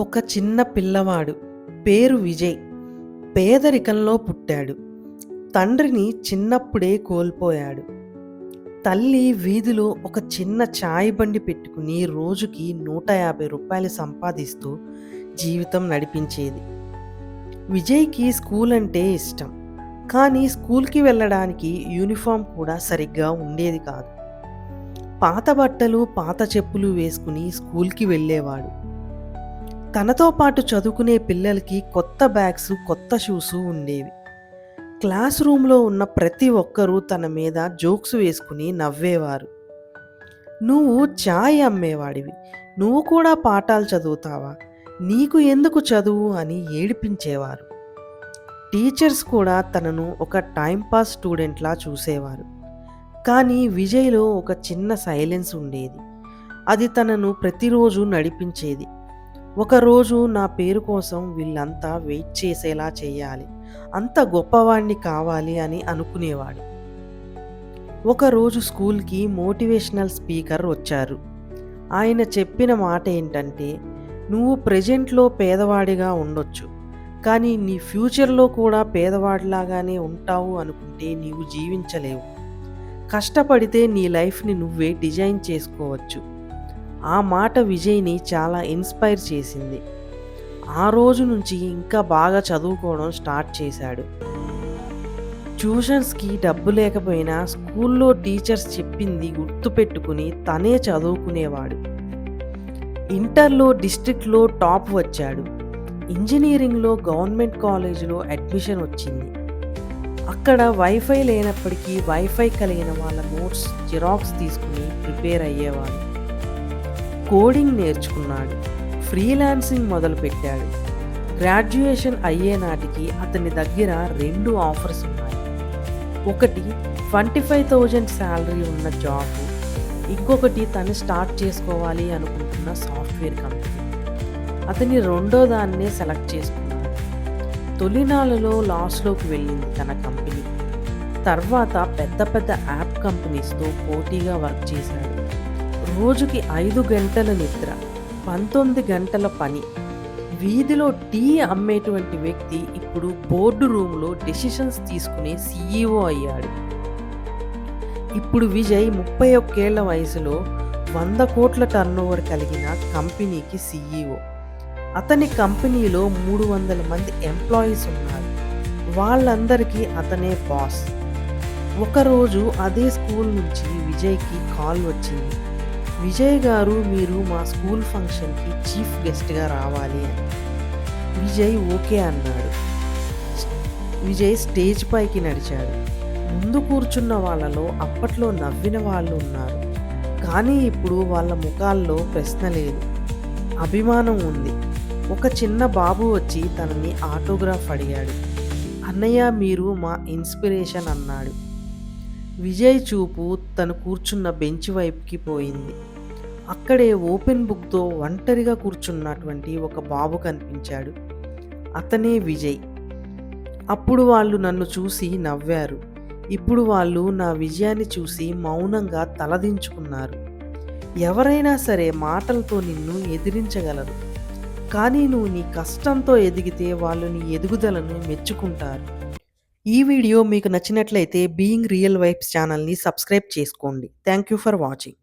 ఒక చిన్న పిల్లవాడు పేరు విజయ్. పేదరికంలో పుట్టాడు. తండ్రిని చిన్నప్పుడే కోల్పోయాడు. తల్లి వీధిలో ఒక చిన్న చాయ్ బండి పెట్టుకుని రోజుకి నూట యాభై రూపాయలు సంపాదిస్తూ జీవితం నడిపించేది. విజయ్కి స్కూల్ అంటే ఇష్టం. కానీ స్కూల్కి వెళ్ళడానికి యూనిఫామ్ కూడా సరిగ్గా ఉండేది కాదు. పాత బట్టలు పాత చెప్పులు వేసుకుని స్కూల్కి వెళ్ళేవాడు. తనతో పాటు చదువుకునే పిల్లలకి కొత్త బ్యాగ్స్ కొత్త షూస్ ఉండేవి. క్లాస్ రూమ్లో ఉన్న ప్రతి ఒక్కరూ తన మీద జోక్స్ వేసుకుని నవ్వేవారు. నువ్వు చాయ్ అమ్మేవాడివి. నువ్వు కూడా పాఠాలు చదువుతావా? నీకు ఎందుకు చదువు? అని ఏడిపించేవారు. టీచర్స్ కూడా తనను ఒక టైంపాస్ స్టూడెంట్లా చూసేవారు. కానీ విజయ్లో ఒక చిన్న సైలెన్స్ ఉండేది. అది తనను ప్రతిరోజు నడిపించేది. ఒకరోజు నా పేరు కోసం వీళ్ళంతా వెయిట్ చేసేలా చేయాలి. అంత గొప్పవాణ్ణి కావాలి అని అనుకునేవాడు. ఒకరోజు స్కూల్కి మోటివేషనల్ స్పీకర్ వచ్చారు. ఆయన చెప్పిన మాట ఏంటంటే నువ్వు ప్రజెంట్లో పేదవాడిగా ఉండొచ్చు. కానీ నీ ఫ్యూచర్లో కూడా పేదవాడిలాగానే ఉంటావు అనుకుంటే నీవు జీవించలేవు. కష్టపడితే నీ లైఫ్ని నువ్వే డిజైన్ చేసుకోవచ్చు. ఆ మాట విజయ్ని చాలా ఇన్స్పైర్ చేసింది. ఆ రోజు నుంచి ఇంకా బాగా చదువుకోవడం స్టార్ట్ చేశాడు. ట్యూషన్స్కి డబ్బు లేకపోయినా స్కూల్లో టీచర్స్ చెప్పింది గుర్తుపెట్టుకుని తనే చదువుకునేవాడు. ఇంటర్లో డిస్ట్రిక్ట్లో టాప్ వచ్చాడు. ఇంజనీరింగ్లో గవర్నమెంట్ కాలేజీలో అడ్మిషన్ వచ్చింది. అక్కడ వైఫై లేనప్పటికీ వైఫై కలిగిన వాళ్ళ నోట్స్ జిరాక్స్ తీసుకుని ప్రిపేర్ అయ్యేవాడు. కోడింగ్ నేర్చుకున్నాడు. ఫ్రీలాన్సింగ్ మొదలుపెట్టాడు. గ్రాడ్యుయేషన్ అయ్యే నాటికి అతని దగ్గర రెండు ఆఫర్స్ ఉన్నాయి. ఒకటి ట్వంటీ ఫైవ్ థౌజండ్ శాలరీ ఉన్న జాబ్. ఇంకొకటి తను స్టార్ట్ చేసుకోవాలి అనుకుంటున్న సాఫ్ట్వేర్ కంపెనీ. అతని రెండో దాన్నే సెలెక్ట్ చేసుకున్నాడు. తొలినాళ్ళలో లాస్లోకి వెళ్ళింది తన కంపెనీ. తర్వాత పెద్ద పెద్ద యాప్ కంపెనీస్తో పోటీగా వర్క్ చేశాడు. రోజుకి ఐదు గంటల నిద్ర పంతొమ్మిది గంటల పని. వీధిలో టీ అమ్మేటువంటి వ్యక్తి ఇప్పుడు బోర్డు రూమ్లో డెసిషన్స్ తీసుకునే సీఈఓ అయ్యాడు. ఇప్పుడు విజయ్ ముప్పై ఒక్కేళ్ళ వయసులో వంద కోట్ల టర్నోవర్ కలిగిన కంపెనీకి సీఈఓ. అతని కంపెనీలో మూడు వందల మంది ఎంప్లాయీస్ ఉన్నారు. వాళ్ళందరికీ అతనే బాస్. ఒకరోజు అదే స్కూల్ నుంచి విజయ్కి కాల్ వచ్చింది. విజయ్ గారు మీరు మా స్కూల్ ఫంక్షన్కి చీఫ్ గెస్ట్గా రావాలి అని. విజయ్ ఓకే అన్నాడు. విజయ్ స్టేజ్ పైకి నడిచాడు. ముందు కూర్చున్న వాళ్ళలో అప్పట్లో నవ్విన వాళ్ళు ఉన్నారు. కానీ ఇప్పుడు వాళ్ళ ముఖాల్లో ప్రశ్న లేదు. అభిమానం ఉంది. ఒక చిన్న బాబు వచ్చి తనని ఆటోగ్రాఫ్ అడిగాడు. అన్నయ్య మీరు మా ఇన్స్పిరేషన్ అన్నాడు. విజయ్ చూపు తను కూర్చున్న బెంచ్ వైపుకి పోయింది. అక్కడే ఓపెన్ బుక్తో ఒంటరిగా కూర్చున్నటువంటి ఒక బాబు కనిపించాడు. అతనే విజయ్. అప్పుడు వాళ్ళు నన్ను చూసి నవ్వారు. ఇప్పుడు వాళ్ళు నా విజయాన్ని చూసి మౌనంగా తలదించుకున్నారు. ఎవరైనా సరే మాటలతో నిన్ను ఎదిరించగలరు. కానీ నువ్వు నీ కష్టంతో ఎదిగితే వాళ్ళు నీ ఎదుగుదలను మెచ్చుకుంటారు. ఈ వీడియో మీకు నచ్చినట్లయితే బీయింగ్ రియల్ వైబ్స్ ఛానల్ని సబ్స్క్రైబ్ చేసుకోండి. Thank you for watching.